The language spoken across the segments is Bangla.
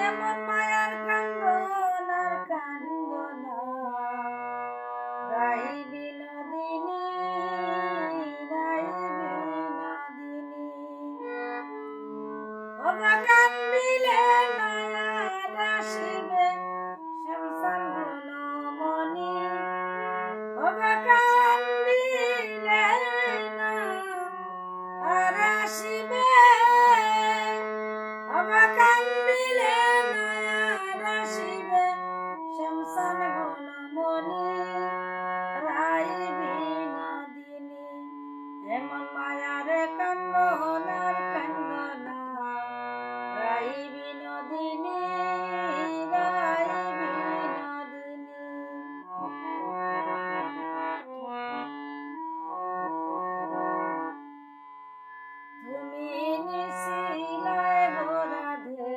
এমন মায়ার কান্দন আর কান্দন রাই বিনোদিনী রাই বিনোদিনী ওগো কান্দিলে নয়ন আসিবে শ্যামসান মনি ওগো কান্দিলে আর আসিবে ওগো কান্দিলে বিনোদিনী রায় বিনোদিনী তুমি নিশিলায় ভরাধে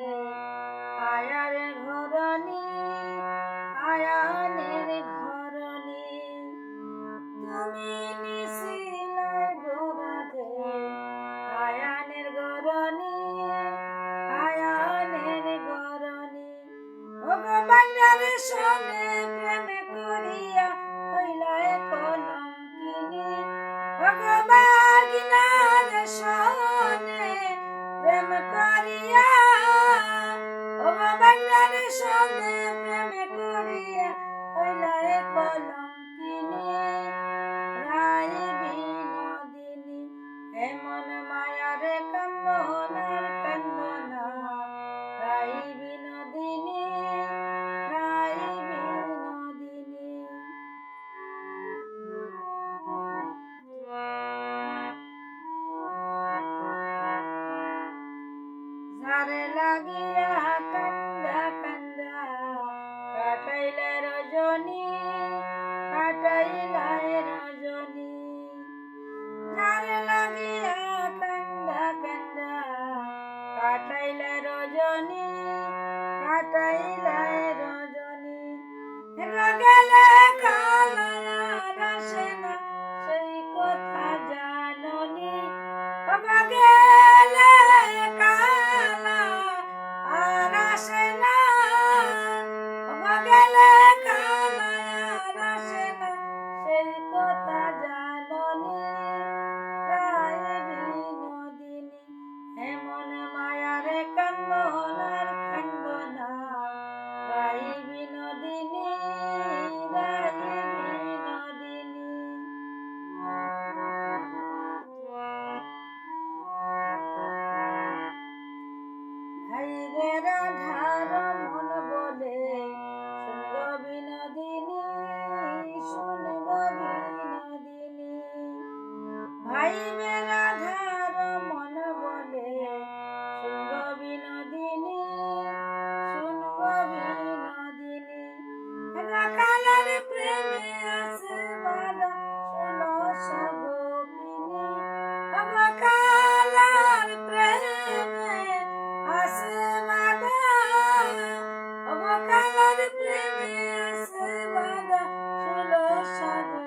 আয়ার ঘরণী করিয়া ও বাংলার সঙ্গে প্রেম করিয়া হইল কলঙ্কিনী। রায় বিনোদিনী এমন মায়ার কান্দনার কান্দনা। রায় বিনোদিনী রজনী কাটাইলে রজনী। ঝাড়ে লাগিয়া কান্দা কান্দা কাটাইলে রজনী কাটাইলে রজনী। গেলে Bye. যাইবে রাধার মন বলে। শুনব বিনোদিনী শুনব বিনোদিনী। রাখালার প্রেমে আছে বাধা শুনো সগোপিনী। রাখালার প্রেমে আছে বাধা রাখালার প্রেমে আছে বাধা শুনো সগোপিনী।